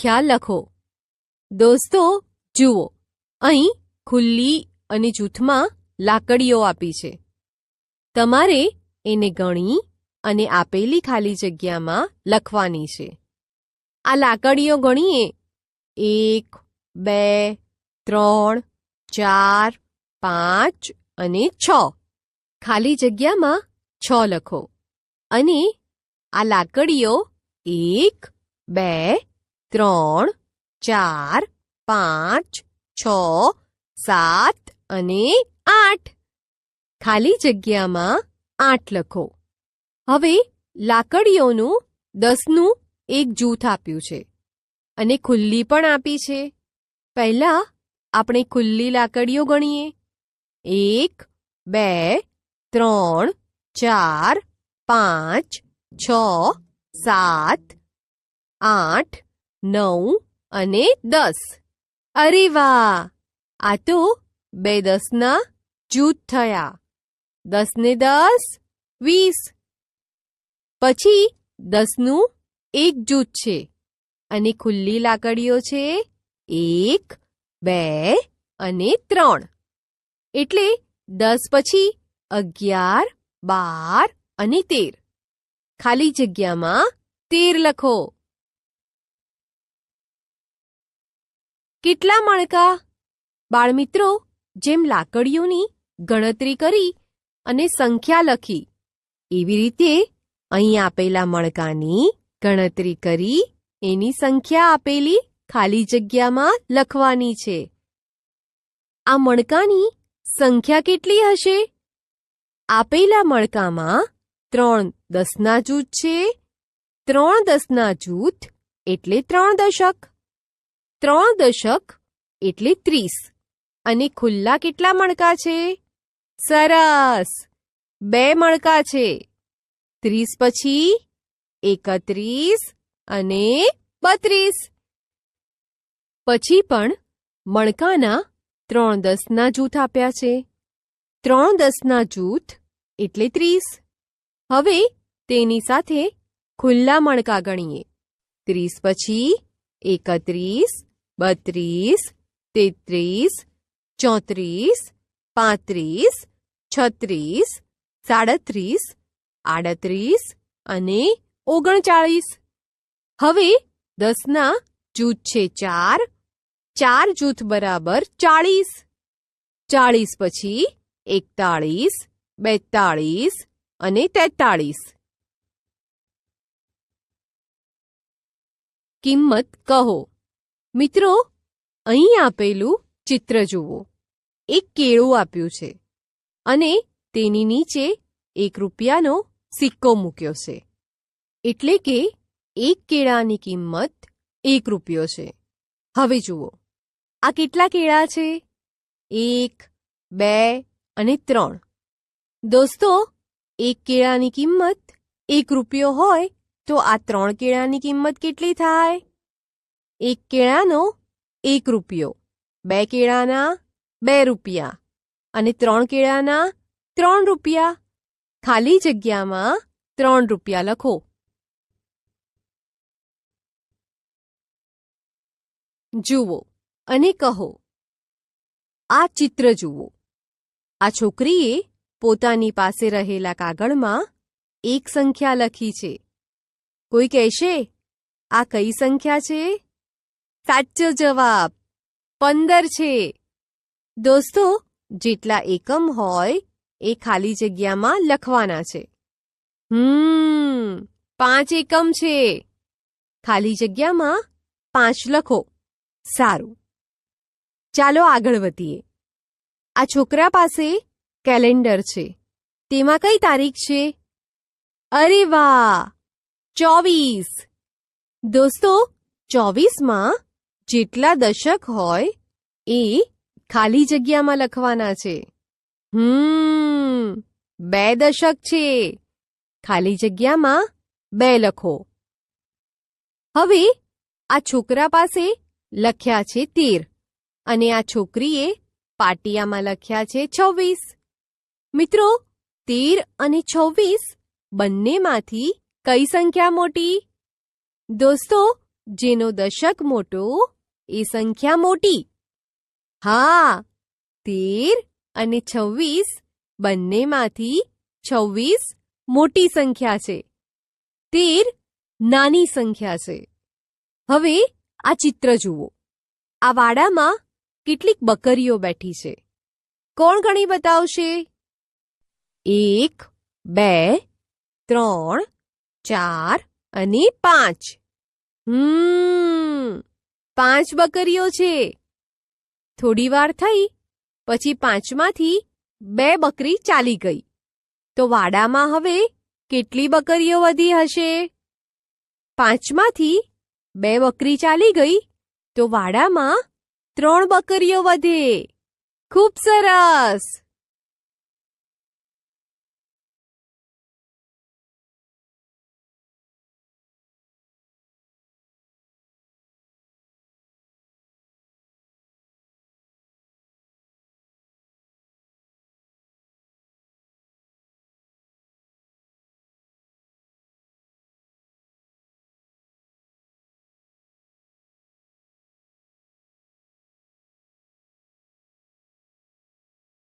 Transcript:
સંખ્યા લખો. દોસ્તો, જુઓ. અહીં ખુલ્લી અને જૂથમાં લાકડીઓ આપી છે. તમારે એને ગણી અને આપેલી ખાલી જગ્યામાં લખવાની છે. આ લાકડીઓ ગણીએ. એક, બે, ત્રણ, ચાર, પાંચ અને છ. ખાલી જગ્યામાં છ લખો. અને આ લાકડીઓ એક, બે ત્રણ, ચાર, પાંચ, છ, સાત અને આઠ. ખાલી જગ્યામાં આઠ લખો. હવે લાકડીઓનું દસનું એક જૂથ આપ્યું છે અને ખુલ્લી પણ આપી છે. પહેલા આપણે ખુલ્લી લાકડીઓ ગણીએ. એક, બે, ત્રણ, ચાર, પાંચ, છ, સાત, આઠ. નવ અને દસ. અરે વાહ! આ તો બે દસના જૂથ થયા. દસ ને દસ, વીસ. પછી દસનું એક જૂથ છે અને ખુલ્લી લાકડીઓ છે એક, બે અને ત્રણ. એટલે દસ પછી અગિયાર, બાર અને તેર. ખાલી જગ્યામાં તેર લખો. કેટલા મણકા? બાળમિત્રો, જેમ લાકડીઓની ગણતરી કરી અને સંખ્યા લખી, એવી રીતે અહીં આપેલા મણકાની ગણતરી કરી, એની સંખ્યા આપેલી ખાલી જગ્યામાં લખવાની છે. આ મણકાની સંખ્યા કેટલી હશે? આપેલા મણકામાં ત્રણ દસના જૂથ છે. ત્રણ દસના જૂથ એટલે ત્રણ દશક. ત્રણ દશક એટલે ત્રીસ. અને ખુલ્લા કેટલા મણકા છે? સરસ. બે મણકા છે. ત્રીસ પછી એકત્રીસ અને બત્રીસ. પછી પણ મણકાના ત્રણ દસના જૂથ આપ્યા છે. ત્રણ દસના જૂથ એટલે ત્રીસ. હવે તેની સાથે ખુલ્લા મણકા ગણીએ. ત્રીસ પછી એકત્રીસ બત્રીસ, તેત્રીસ, ચોત્રીસ, પાંત્રીસ, છત્રીસ, સાડત્રીસ, આડત્રીસ અને ઓગણચાળીસ. હવે દસના જૂથ છે ચાર ચાર જૂથ બરાબર ચાળીસ. ચાળીસ પછી એકતાળીસ, બેતાળીસ અને તેતાળીસ. કિંમત કહો. મિત્રો, અહીં આપેલું ચિત્ર જુઓ. એક કેળું આપ્યું છે અને તેની નીચે એક રૂપિયાનો સિક્કો મૂક્યો છે. એટલે કે એક કેળાની કિંમત એક રૂપિયો છે. હવે જુઓ. આ કેટલા કેળા છે? એક, બે અને ત્રણ. દોસ્તો, એક કેળાની કિંમત એક રૂપિયો હોય તો આ ત્રણ કેળાની કિંમત કેટલી થાય? એક કેળાનો એક રૂપિયો, બે કેળાના બે રૂપિયા અને ત્રણ કેળાના ત્રણ રૂપિયા. ખાલી જગ્યામાં ત્રણ રૂપિયા લખો. જુઓ અને કહો, આ ચિત્ર જુઓ. આ છોકરીએ પોતાની પાસે રહેલા કાગળમાં એક સંખ્યા લખી છે. કોઈ કહેશે, આ કઈ સંખ્યા છે? સાચો જવાબ. પંદર છે. દોસ્તો, જેટલા એકમ હોય, એ ખાલી જગ્યામાં લખવાના છે. હમ, પાંચ એકમ છે. ખાલી જગ્યામાં પાંચ લખો. સારું. ચાલો આગળ વધીએ. આ છોકરા પાસે કેલેન્ડર છે. તેમાં કઈ તારીખ છે? અરે વાહ! ચોવીસ. દોસ્તો, ચોવીસમાં જેટલા દશક હોય, એ ખાલી જગ્યામાં લખવાના છે. હમ, બે દશક છે. ખાલી જગ્યામાં બે લખો. હવે આ છોકરા પાસે લખ્યા છે તેર અને આ છોકરીએ પાટિયામાં લખ્યા છે છવ્વીસ. મિત્રો, તેર અને છવ્વીસ બંનેમાંથી કઈ સંખ્યા મોટી? દોસ્તો, જેનો દશક મોટો એ સંખ્યા મોટી. હા, તેર અને છવ્વીસ બંનેમાંથી છવ્વીસ મોટી સંખ્યા છે. તેર નાની સંખ્યા છે. હવે આ ચિત્ર જુઓ. આ વાડામાં કેટલીક બકરીઓ બેઠી છે. કોણ ગણી બતાવશે? એક, બે, ત્રણ, ચાર અને પાંચ. હમ પાંચ બકરીઓ છે. થોડી વાર થઈ, પછી પાંચમાંથી બે બકરી ચાલી ગઈ. તો વાડામાં હવે કેટલી બકરીઓ વધી હશે? પાંચમાંથી બે બકરી ચાલી ગઈ, તો વાડામાં ત્રણ બકરીઓ વધે. ખૂબ સરસ!